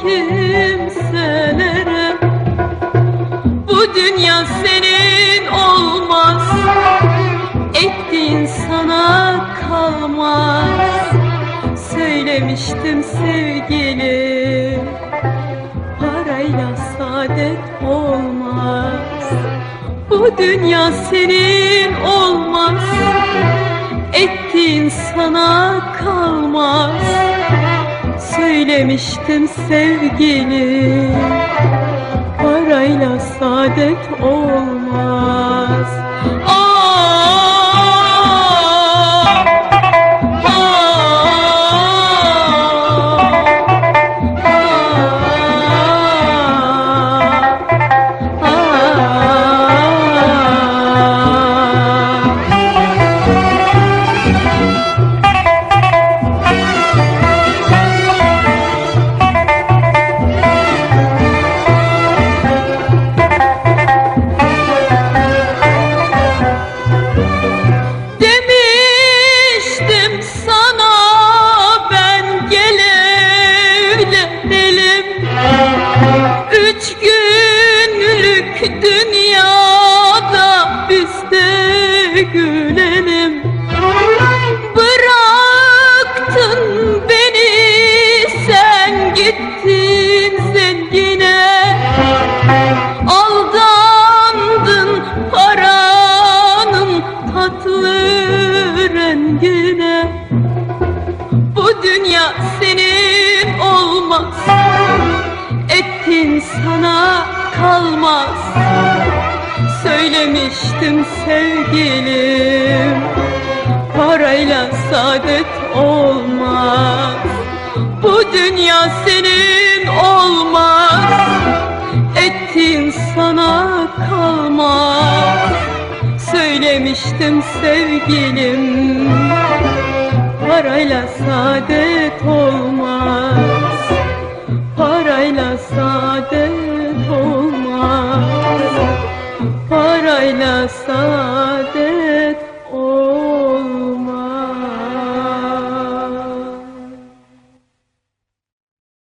kimselere Bu dünya senin olmaz. Ettiğin sana kalmaz. Söylemiştim sevgili Parayla saadet olmaz. Bu dünya senin olmaz. Ettiğin sana kalmaz Söylemiştim sevgili Parayla saadet olmaz gülelim Bıraktın beni sen gittin zengine Aldandın paranın tatlı rengine. Bu dünya senin olmaz. Ettin sana kalmaz Söylemiştim sevgilim Parayla saadet olmaz. Bu dünya senin olmaz Ettiğin sana kalmaz. Söylemiştim sevgilim Parayla saadet olmaz. Parayla saadet olmaz Parayla saadet